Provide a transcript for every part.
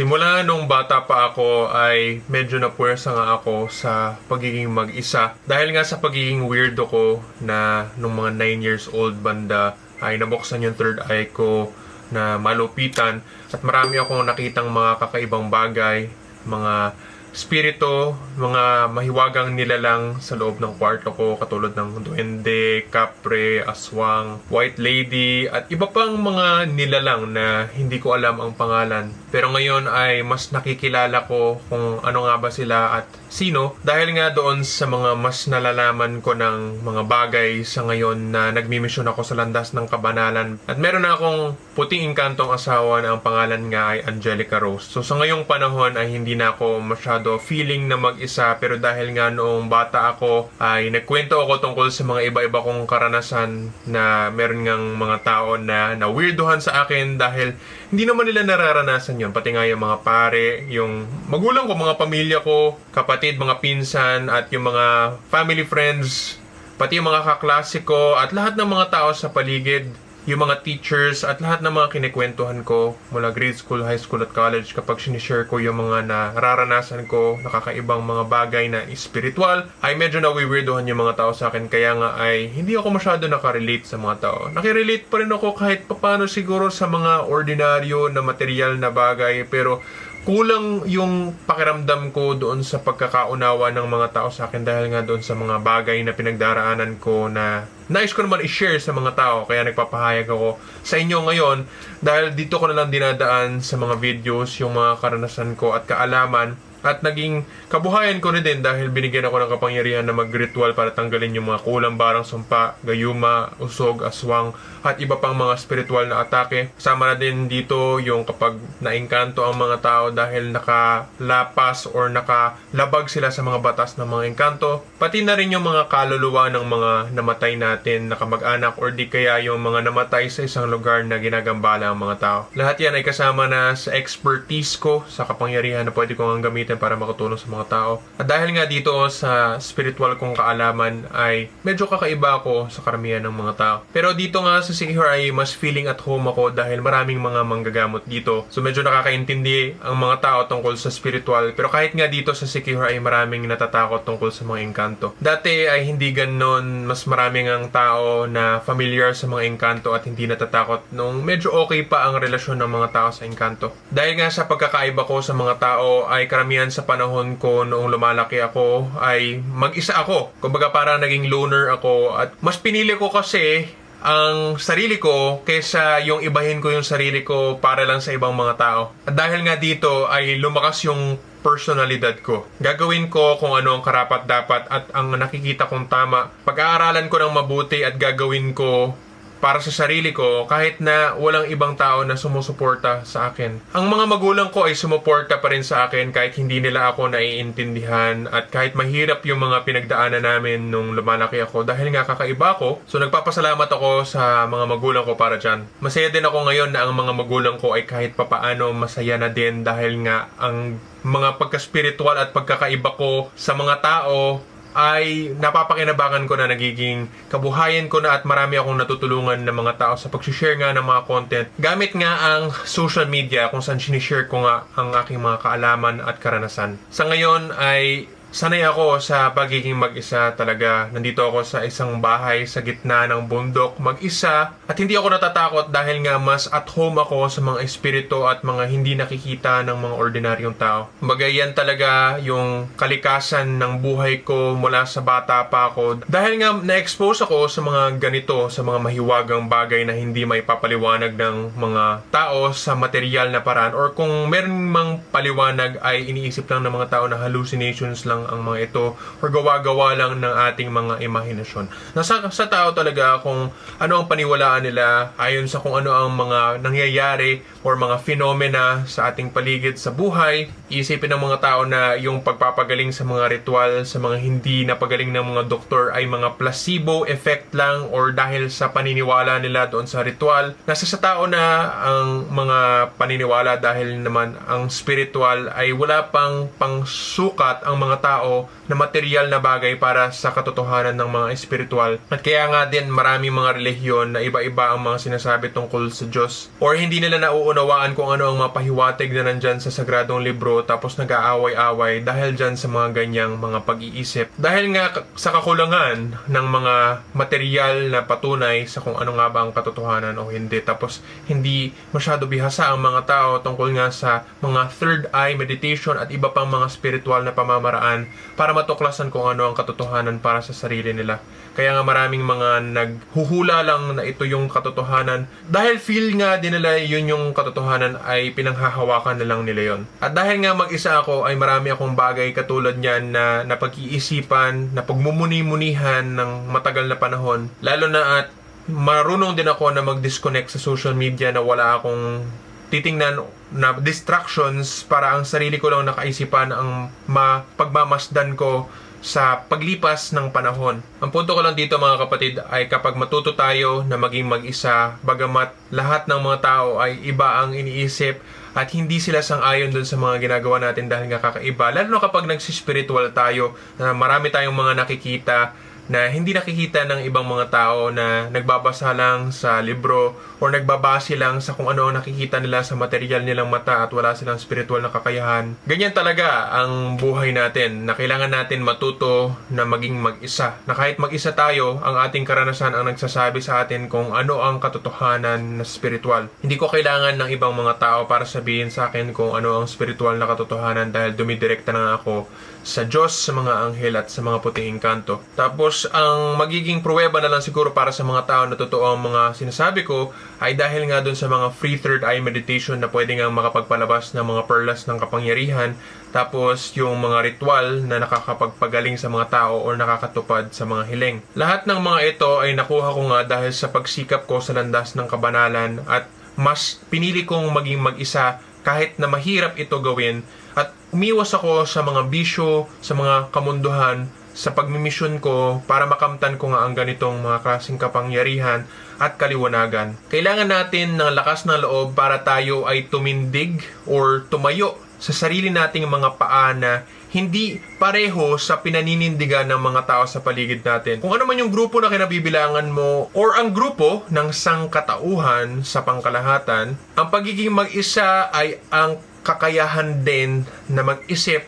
Simula nung bata pa ako ay medyo napuwersa nga ako sa pagiging mag-isa. Dahil nga sa pagiging weirdo ko na nung mga 9 years old banda ay nabuksan yung third eye ko na malupitan at marami akong nakitang mga kakaibang bagay, mga spirito, mga mahiwagang nilalang sa loob ng kwarto ko katulad ng duwende, kapre, aswang, white lady at iba pang mga nilalang na hindi ko alam ang pangalan. Pero ngayon ay mas nakikilala ko kung ano nga ba sila at sino dahil nga doon sa mga mas nalalaman ko ng mga bagay sa ngayon na nagmimisyon ako sa landas ng kabanalan. At meron na akong puting inkantong asawa na ang pangalan nga ay Angelica Rose. So sa ngayong panahon ay hindi na ako masyado feeling na mag-isa pero dahil nga noong bata ako ay nagkwento ako tungkol sa mga iba-iba kong karanasan na meron ngang mga tao na na weirdohan sa akin dahil hindi naman nila nararanasan yon pati nga yung mga pare, yung magulang ko, mga pamilya ko, kapatid, mga pinsan at yung mga family friends pati yung mga kaklase ko at lahat ng mga tao sa paligid, yung mga teachers at lahat ng mga kinikwentuhan ko mula grade school, high school at college kapag sinishare ko yung mga nararanasan ko, nakakaibang mga bagay na spiritual, ay medyo nawiwirdohan yung mga tao sa akin kaya nga ay hindi ako masyado nakarelate sa mga tao. Nakirelate pa rin ako kahit papano siguro sa mga ordinaryo na material na bagay pero kulang yung pakiramdam ko doon sa pagkakaunawa ng mga tao sa akin dahil nga doon sa mga bagay na pinagdaraanan ko na nais ko naman i-share sa mga tao. Kaya nagpapahayag ako sa inyo ngayon dahil dito ko na lang dinadaan sa mga videos yung mga karanasan ko at kaalaman at naging kabuhayan ko rin din dahil binigyan ako ng kapangyarihan na mag-ritual para tanggalin yung mga kulang barang sumpa, gayuma, usog, aswang, at iba pang mga spiritual na atake. Sama na din dito yung kapag naingkanto ang mga tao dahil nakalapas or nakalabag sila sa mga batas ng mga engkanto. Pati na rin yung mga kaluluwa ng mga namatay natin na kamag-anak or di kaya yung mga namatay sa isang lugar na ginagambala ang mga tao. Lahat yan ay kasama na sa expertise ko sa kapangyarihan na pwede kong gamitin para makatulong sa mga tao. At dahil nga dito sa spiritual kong kaalaman ay medyo kakaiba ako sa karamihan ng mga tao. Pero dito nga sa Sikihor ay mas feeling at home ako dahil maraming mga manggagamot dito. So medyo nakakaintindi ang mga tao tungkol sa spiritual. Pero kahit nga dito sa Sikihor ay maraming natatakot tungkol sa mga engkanto. Dati ay hindi ganon mas maraming ang tao na familiar sa mga engkanto at hindi natatakot nung medyo okay pa ang relasyon ng mga tao sa engkanto. Dahil nga sa pagkakaiba ko sa mga tao ay karamihan sa panahon ko noong lumalaki ako ay mag-isa ako. Kumbaga parang naging loner ako at mas pinili ko kasi ang sarili ko kaysa yung ibahin ko yung sarili ko para lang sa ibang mga tao. At dahil nga dito ay lumakas yung personalidad ko. Gagawin ko kung ano ang karapat dapat at ang nakikita kong tama. Pag-aaralan ko ng mabuti at gagawin ko para sa sarili ko kahit na walang ibang tao na sumusuporta sa akin. Ang mga magulang ko ay sumuporta pa rin sa akin kahit hindi nila ako naiintindihan at kahit mahirap yung mga pinagdaanan namin nung lumalaki ako dahil nga kakaiba ako. So nagpapasalamat ako sa mga magulang ko para dyan. Masaya din ako ngayon na ang mga magulang ko ay kahit papaano masaya na din dahil nga ang mga pagka-spiritual at pagkakaiba ko sa mga tao ay napapakinabangan ko na nagiging kabuhayan ko na at marami akong natutulungan ng mga tao sa pag-share nga ng mga content gamit nga ang social media kung saan sinishare ko nga ang aking mga kaalaman at karanasan. Sa ngayon ay sanay ako sa pagiging mag-isa talaga. Nandito ako sa isang bahay sa gitna ng bundok mag-isa at hindi ako natatakot dahil nga mas at home ako sa mga espiritu at mga hindi nakikita ng mga ordinaryong tao. Kumbaga yan talaga yung kalikasan ng buhay ko mula sa bata pa ako. Dahil nga na-expose ako sa mga ganito, sa mga mahiwagang bagay na hindi may papaliwanag ng mga tao sa material na paraan or kung meron mang paliwanag ay iniisip lang ng mga tao na hallucinations lang ang mga ito or gawa-gawa lang ng ating mga imahinasyon. Nasa sa tao talaga kung ano ang paniwalaan nila ayon sa kung ano ang mga nangyayari or mga phenomena sa ating paligid sa buhay. Iisipin ng mga tao na yung pagpapagaling sa mga ritual, sa mga hindi napagaling ng mga doktor ay mga placebo effect lang or dahil sa paniniwala nila doon sa ritual. Nasa sa tao na ang mga paniniwala dahil naman ang spiritual ay wala pang pangsukat ang mga tao tao na material na bagay para sa katotohanan ng mga espiritual. At kaya nga din maraming mga relihiyon na iba-iba ang mga sinasabi tungkol sa Diyos. Or hindi nila nauunawaan kung ano ang mga pahiwatig na nandyan sa sagradong libro tapos nag-aaway-away dahil dyan sa mga ganyang mga pag-iisip. Dahil nga sa kakulangan ng mga material na patunay sa kung ano nga ba ang katotohanan o hindi. Tapos hindi masyado bihasa ang mga tao tungkol nga sa mga third eye meditation at iba pang mga spiritual na pamamaraan para matuklasan kung ano ang katotohanan para sa sarili nila. Kaya nga maraming mga naghuhula lang na ito yung katotohanan dahil feel nga din nila yun yung katotohanan ay pinanghahawakan na lang nila yon. At dahil nga mag-isa ako ay marami akong bagay katulad niyan na napag-iisipan, na pagmumuni-munihan ng matagal na panahon. Lalo na at marunong din ako na mag-disconnect sa social media na wala akong titingnan na distractions para ang sarili ko lang nakaisipan ang mapagmamasdan ko sa paglipas ng panahon. Ang punto ko lang dito mga kapatid ay kapag matuto tayo na maging mag-isa, bagamat lahat ng mga tao ay iba ang iniisip at hindi sila sang-ayon dun sa mga ginagawa natin dahil nga kakaiba. Lalo na kapag nagsispiritual tayo, na marami tayong mga nakikita na hindi nakikita ng ibang mga tao na nagbabasa lang sa libro or nagbabase lang sa kung ano ang nakikita nila sa material nilang mata at wala silang spiritual na kakayahan. Ganyan talaga ang buhay natin na kailangan natin matuto na maging mag-isa. Na kahit mag-isa tayo, ang ating karanasan ang nagsasabi sa atin kung ano ang katotohanan na spiritual. Hindi ko kailangan ng ibang mga tao para sabihin sa akin kung ano ang spiritual na katotohanan dahil dumidirekta na ako sa Diyos, sa mga anghel at sa mga puting engkanto. Tapos, ang magiging pruweba na lang siguro para sa mga tao na totoo ang mga sinasabi ko ay dahil nga dun sa mga free third eye meditation na pwede nga makapagpalabas ng mga perlas ng kapangyarihan tapos yung mga ritual na nakakapagpagaling sa mga tao o nakakatupad sa mga hiling. Lahat ng mga ito ay nakuha ko nga dahil sa pagsikap ko sa landas ng kabanalan at mas pinili kong maging mag-isa kahit na mahirap ito gawin at umiwas ako sa mga bisyo, sa mga kamunduhan, sa pagmimisyon ko para makamtan ko nga ang ganitong mga klaseng kapangyarihan at kaliwanagan. Kailangan natin ng lakas ng loob para tayo ay tumindig or tumayo sa sarili nating mga paa na hindi pareho sa pinaninindigan ng mga tao sa paligid natin. Kung ano man yung grupo na kinabibilangan mo or ang grupo ng sangkatauhan sa pangkalahatan, ang pagiging mag-isa ay ang kakayahan din na mag-isip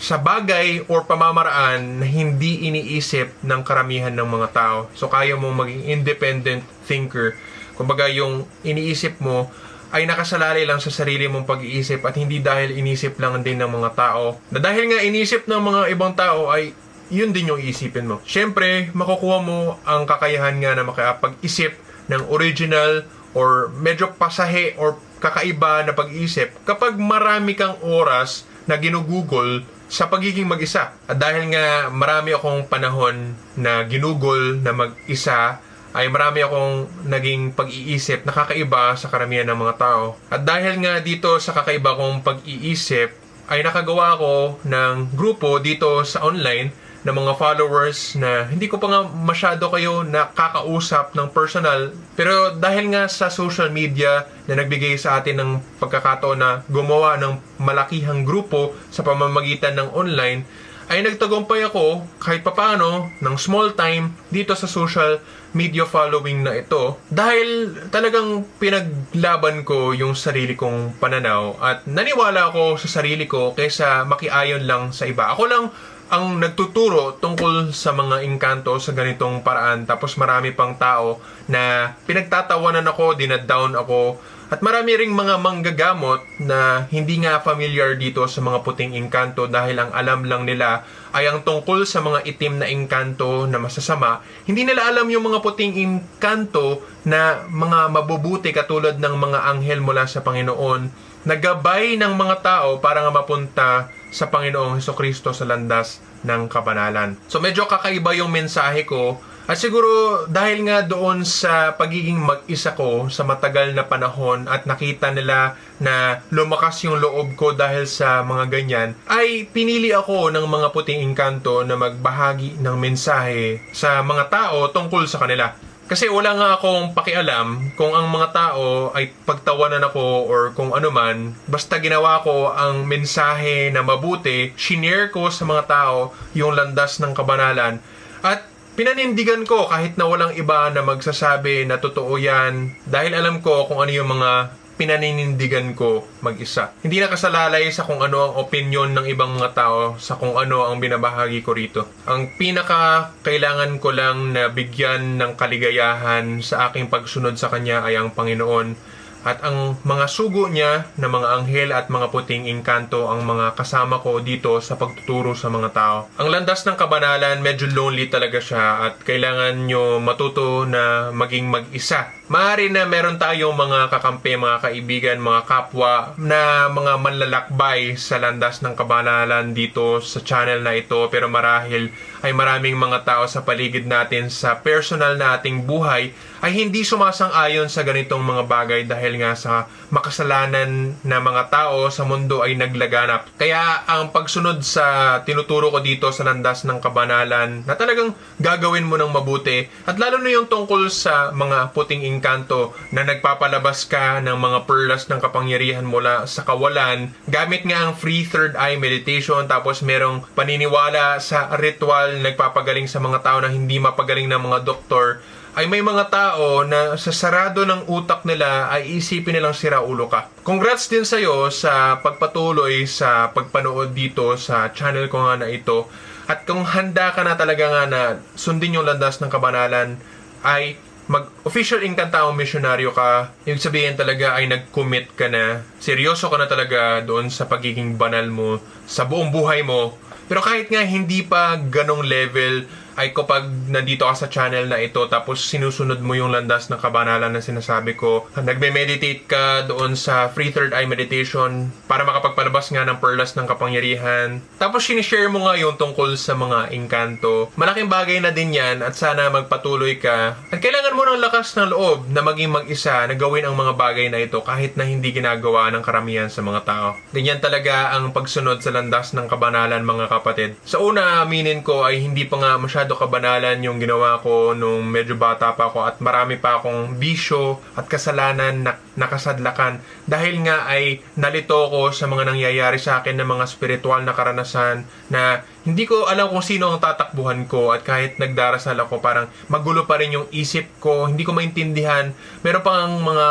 sa bagay or pamamaraan na hindi iniisip ng karamihan ng mga tao. So kaya mo maging independent thinker. Kumbaga yung iniisip mo ay nakasalalay lang sa sarili mong pag-iisip at hindi dahil inisip lang din ng mga tao. Na dahil nga inisip ng mga ibang tao ay yun din yung iisipin mo. Siyempre, makukuha mo ang kakayahan nga na makapag-isip ng original or medyo pasahe or kakaiba na pag-iisip kapag marami kang oras na ginugugol sa pagiging mag-isa. At dahil nga marami akong panahon na ginugol na mag-isa, ay marami akong naging pag-iisip na kakaiba sa karamihan ng mga tao. At dahil nga dito sa kakaiba kong pag-iisip, ay nakagawa ako ng grupo dito sa online ng mga followers na hindi ko pa nga masyado kayo nakakausap ng personal. Pero dahil nga sa social media na nagbigay sa atin ng pagkakataon na gumawa ng malakihang grupo sa pamamagitan ng online, ay nagtagumpay ako kahit papaano ng small time dito sa social media following na ito dahil talagang pinaglaban ko yung sarili kong pananaw at naniwala ako sa sarili ko kaysa makiayon lang sa iba. Ako lang ang nagtuturo tungkol sa mga engkanto sa ganitong paraan. Tapos marami pang tao na pinagtatawanan ako, dinadown ako. At marami ring mga manggagamot na hindi nga familiar dito sa mga puting engkanto dahil ang alam lang nila ay ang tungkol sa mga itim na engkanto na masasama. Hindi nila alam yung mga puting engkanto na mga mabubuti katulad ng mga anghel mula sa Panginoon. Na gabay ng mga tao para nga mapunta sa Panginoong Heso Kristo sa landas ng kabanalan. So medyo kakaiba yung mensahe ko at siguro dahil nga doon sa pagiging mag-isa ko sa matagal na panahon at nakita nila na lumakas yung loob ko dahil sa mga ganyan, ay pinili ako ng mga puting engkanto na magbahagi ng mensahe sa mga tao tungkol sa kanila. Kasi wala nga akong pakialam kung ang mga tao ay pagtawanan ako or kung ano man. Basta ginawa ko ang mensahe na mabuti, shinare ko sa mga tao yung landas ng kabanalan. At pinanindigan ko kahit na walang iba na magsasabi na totoo yan. Dahil alam ko kung ano yung mga pinaninindigan ko mag-isa. Hindi nakasalalay sa kung ano ang opinion ng ibang mga tao sa kung ano ang binabahagi ko rito. Ang pinaka kailangan ko lang na bigyan ng kaligayahan sa aking pagsunod sa Kanya ay ang Panginoon. At ang mga sugo niya na mga anghel at mga puting engkanto ang mga kasama ko dito sa pagtuturo sa mga tao. Ang landas ng kabanalan, medyo lonely talaga siya at kailangan nyo matuto na maging mag-isa. Maaari na meron tayong mga kakampi, mga kaibigan, mga kapwa na mga manlalakbay sa landas ng kabanalan dito sa channel na ito pero marahil ay maraming mga tao sa paligid natin sa personal na ating buhay ay hindi sumasang-ayon sa ganitong mga bagay dahil nga sa makasalanan na mga tao sa mundo ay naglaganap. Kaya ang pagsunod sa tinuturo ko dito sa landas ng kabanalan na talagang gagawin mo ng mabuti at lalo na yung tungkol sa mga puting engkanto na nagpapalabas ka ng mga perlas ng kapangyarihan mula sa kawalan gamit nga ang free third eye meditation tapos merong paniniwala sa ritual na nagpapagaling sa mga tao na hindi mapagaling ng mga doktor ay may mga tao na sa sarado ng utak nila ay isipin nilang sira ulo ka. Congrats din sa'yo sa pagpatuloy sa pagpanood dito sa channel ko nga na ito. At kung handa ka na talaga nga na sundin yung landas ng kabanalan, ay mag-official inkantao misyonaryo ka, ibig sabihin talaga ay nag-commit ka na, seryoso ka na talaga doon sa pagiging banal mo, sa buong buhay mo. Pero kahit nga hindi pa ganong level, ay kapag nandito ka sa channel na ito tapos sinusunod mo yung landas ng kabanalan na sinasabi ko, nagme-meditate ka doon sa free third eye meditation para makapagpalabas nga ng perlas ng kapangyarihan. Tapos sinishare mo nga yung tungkol sa mga engkanto. Malaking bagay na din yan at sana magpatuloy ka. At kailangan mo ng lakas ng loob na maging mag-isa na gawin ang mga bagay na ito kahit na hindi ginagawa ng karamihan sa mga tao. Ganyan talaga ang pagsunod sa landas ng kabanalan mga kapatid. Sa una, aminin ko ay hindi pa nga masyado kabanalan yung ginawa ko nung medyo bata pa ako at marami pa akong bisyo at kasalanan na nakasadlakan dahil nga ay nalito ko sa mga nangyayari sa akin ng mga spiritual na karanasan na hindi ko alam kung sino ang tatakbuhan ko at kahit nagdarasal ako parang magulo pa rin yung isip ko, hindi ko maintindihan. Meron pang mga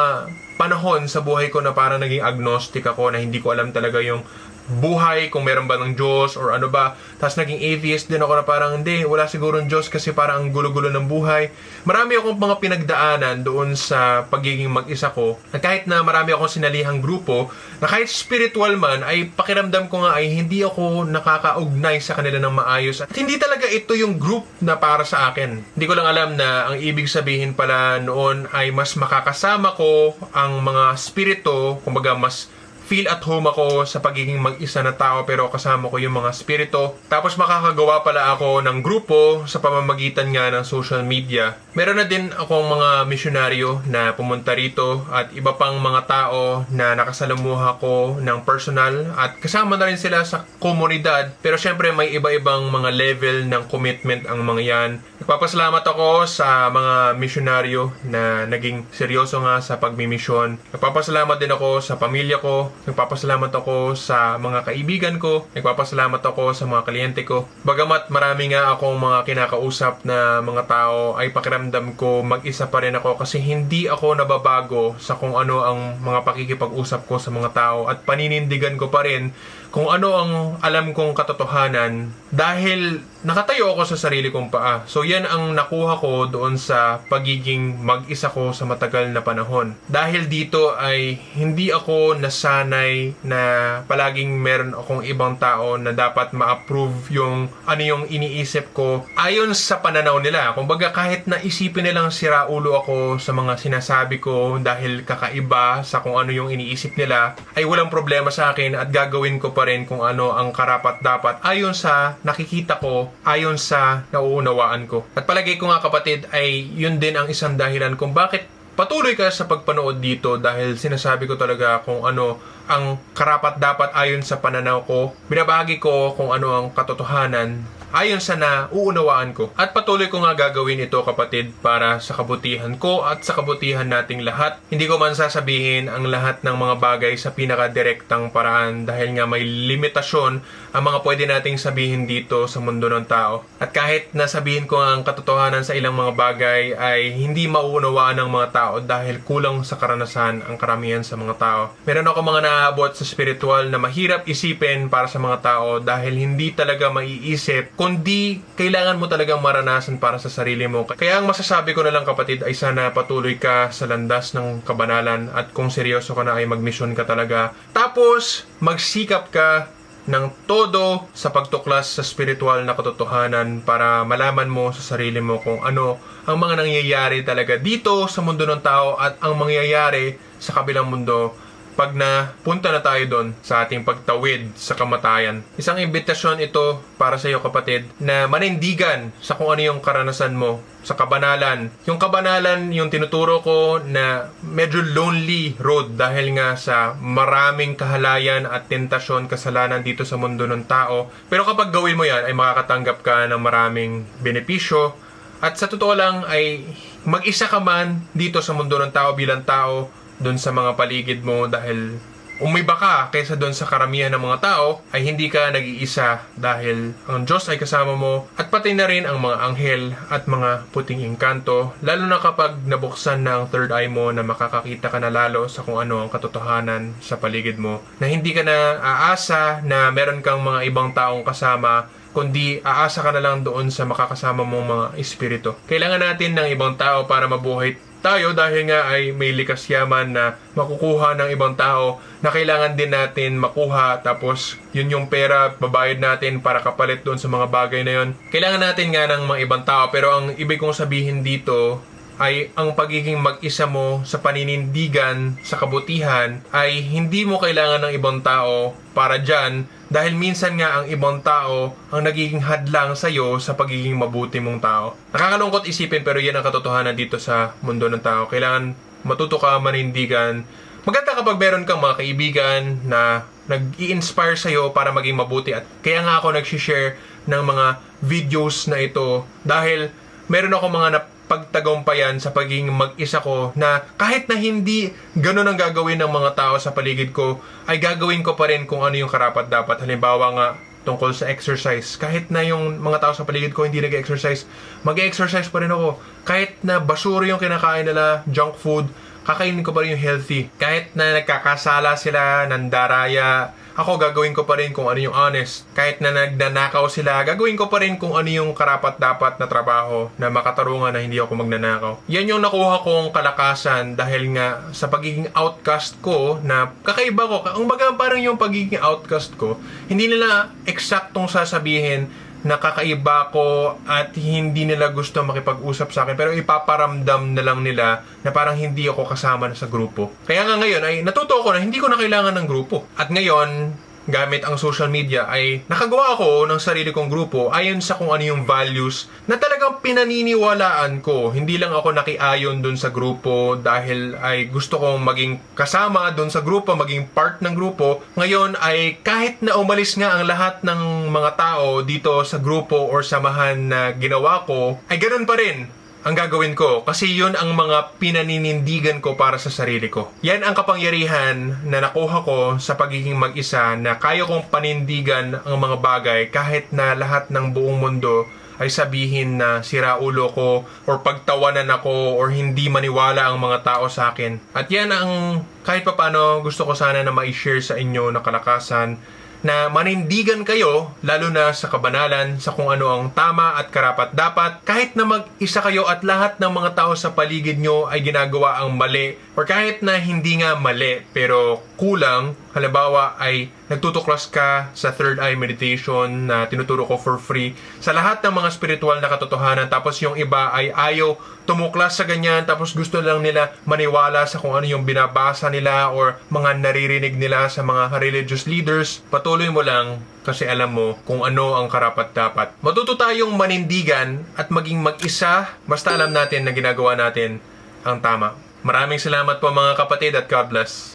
panahon sa buhay ko na parang naging agnostic ako na hindi ko alam talaga yung buhay, kung meron ba ng Diyos or ano ba. Tapos naging atheist din ako na parang hindi, wala siguro ng Diyos kasi parang ang gulo-gulo ng buhay. Marami akong mga pinagdaanan doon sa pagiging mag-isa ko. At kahit na marami akong sinalihang grupo, na kahit spiritual man, ay pakiramdam ko nga ay hindi ako nakakaugnay sa kanila ng maayos. At hindi talaga ito yung group na para sa akin. Hindi ko lang alam na ang ibig sabihin pala noon ay mas makakasama ko ang mga spirito, kumbaga mas feel at home ako sa pagiging mag-isa na tao pero kasama ko yung mga spirito. Tapos makakagawa pala ako ng grupo sa pamamagitan nga ng social media. Meron na din akong mga misyonaryo na pumunta rito at iba pang mga tao na nakasalamuha ko ng personal at kasama na rin sila sa komunidad. Pero syempre may iba-ibang mga level ng commitment ang mga yan. Nagpapasalamat ako sa mga misyonaryo na naging seryoso nga sa pagmimisyon. Nagpapasalamat din ako sa pamilya ko, Nagpapasalamat ako sa mga kaibigan ko. Nagpapasalamat ako sa mga kliyente ko. Bagamat marami nga akong mga kinakausap na mga tao ay pakiramdam ko mag-isa pa rin ako kasi hindi ako nababago sa kung ano ang mga pakikipag-usap ko sa mga tao at paninindigan ko pa rin kung ano ang alam kong katotohanan dahil nakatayo ako sa sarili kong paa. So yan ang nakuha ko doon sa pagiging mag-isa ko sa matagal na panahon. Dahil dito ay hindi ako nasanay na palaging meron akong ibang tao na dapat ma-approve yung ano yung iniisip ko ayon sa pananaw nila. Kumbaga kahit na isipin nilang sira ulo ako sa mga sinasabi ko dahil kakaiba sa kung ano yung iniisip nila ay walang problema sa akin at gagawin ko pa rin kung ano ang karapat dapat ayon sa nakikita ko, ayon sa nauunawaan ko. At palagay ko nga kapatid ay yun din ang isang dahilan kung bakit patuloy ka sa pagpanood dito dahil sinasabi ko talaga kung ano ang karapat dapat ayon sa pananaw ko. Binabahagi ko kung ano ang katotohanan ayon sa nauunawaan ko. At patuloy ko nga gagawin ito kapatid para sa kabutihan ko at sa kabutihan nating lahat. Hindi ko man sasabihin ang lahat ng mga bagay sa pinakadirektang paraan dahil nga may limitasyon ang mga pwede nating sabihin dito sa mundo ng tao. At kahit nasabihin ko ang katotohanan sa ilang mga bagay ay hindi mauunawaan ng mga tao dahil kulang sa karanasan ang karamihan sa mga tao. Meron ako mga naabot sa spiritual na mahirap isipin para sa mga tao dahil hindi talaga maiisip kundi kailangan mo talagang maranasan para sa sarili mo. Kaya ang masasabi ko na lang kapatid ay sana patuloy ka sa landas ng kabanalan at kung seryoso ka na ay magmisyon ka talaga. Tapos, magsikap ka ng todo sa pagtuklas sa spiritual na katotohanan para malaman mo sa sarili mo kung ano ang mga nangyayari talaga dito sa mundo ng tao at ang mangyayari sa kabilang mundo pag na punta na tayo doon sa ating pagtawid sa kamatayan. Isang imbitasyon ito para sa iyo kapatid na manindigan sa kung ano yung karanasan mo sa kabanalan. Yung kabanalan, yung tinuturo ko na medyo lonely road dahil nga sa maraming kahalayan at tentasyon, kasalanan dito sa mundo ng tao. Pero kapag gawin mo yan, ay makakatanggap ka ng maraming benepisyo. At sa totoo lang ay mag-isa ka man dito sa mundo ng tao bilang tao, doon sa mga paligid mo dahil umiba ka kaysa doon sa karamihan ng mga tao ay hindi ka nag-iisa dahil ang Diyos ay kasama mo at pati na rin ang mga anghel at mga puting engkanto lalo na kapag nabuksan na ang third eye mo na makakakita ka na lalo sa kung ano ang katotohanan sa paligid mo na hindi ka na aasa na meron kang mga ibang taong kasama kundi aasa ka na lang doon sa makakasama mong mga espiritu. Kailangan natin ng ibang tao para mabuhay tayo dahil nga ay may likas yaman na makukuha ng ibang tao na kailangan din natin makuha. Tapos yun yung pera babayad natin para kapalit doon sa mga bagay na yun. Kailangan natin nga ng mga ibang tao. Pero ang ibig kong sabihin dito ay ang pagiging mag-isa mo sa paninindigan sa kabutihan ay hindi mo kailangan ng ibang tao para dyan dahil minsan nga ang ibang tao ang nagiging hadlang sa iyo sa pagiging mabuti mong tao. Nakakalungkot isipin pero yan ang katotohanan dito sa mundo ng tao. Kailangan matuto ka manindigan. Maganda kapag meron kang mga kaibigan na nag-i-inspire sa'yo para maging mabuti at kaya nga ako nag-share ng mga videos na ito dahil meron ako mga nap- pagtagumpayan sa pagiging mag-isa ko na kahit na hindi ganun ang gagawin ng mga tao sa paligid ko, ay gagawin ko pa rin kung ano yung karapat dapat. Halimbawa nga, tungkol sa exercise. Kahit na yung mga tao sa paligid ko hindi nag-exercise, mag-exercise pa rin ako. Kahit na basura yung kinakain nila, junk food, kakainin ko pa rin yung healthy. Kahit na nagkakasala sila, nandaraya, ako gagawin ko pa rin kung ano yung honest. Kahit na nagnanakaw sila, gagawin ko pa rin kung ano yung karapat-dapat na trabaho na makatarungan na hindi ako magnanakaw. Yan yung nakuha kong kalakasan dahil nga sa pagiging outcast ko na kakaiba ko. Ang baga parang yung pagiging outcast ko, hindi nila eksaktong sasabihin na kakaiba ko at hindi nila gusto makipag-usap sa akin pero ipaparamdam na lang nila na parang hindi ako kasama sa grupo. Kaya nga ngayon ay natuto ko na hindi ko na kailangan ng grupo. At ngayon, gamit ang social media ay nakagawa ako ng sarili kong grupo ayon sa kung ano yung values na talagang pinaniniwalaan ko. Hindi lang ako nakiayon dun sa grupo dahil ay gusto kong maging kasama dun sa grupo, maging part ng grupo. Ngayon ay kahit na umalis nga ang lahat ng mga tao dito sa grupo or samahan na ginawa ko, ay ganun pa rin ang gagawin ko kasi yun ang mga pinaninindigan ko para sa sarili ko. Yan ang kapangyarihan na nakuha ko sa pagiging mag-isa na kaya kong panindigan ang mga bagay kahit na lahat ng buong mundo ay sabihin na sira ulo ko or pagtawanan ako or hindi maniwala ang mga tao sa akin. At yan ang kahit papano gusto ko sana na ma-share sa inyo na kalakasan na manindigan kayo, lalo na sa kabanalan, sa kung ano ang tama at karapat dapat, kahit na mag-isa kayo at lahat ng mga tao sa paligid nyo ay ginagawa ang mali, or kahit na hindi nga mali, pero kulang, halimbawa ay nagtutuklas ka sa third eye meditation na tinuturo ko for free, sa lahat ng mga spiritual na katotohanan, tapos yung iba ay ayaw tumuklas sa ganyan, tapos gusto lang nila maniwala sa kung ano yung binabasa nila or mga naririnig nila sa mga religious leaders, patuloy mo lang kasi alam mo kung ano ang karapat dapat. Matuto tayong manindigan at maging mag-isa basta alam natin na ginagawa natin ang tama. Maraming salamat po mga kapatid at God bless.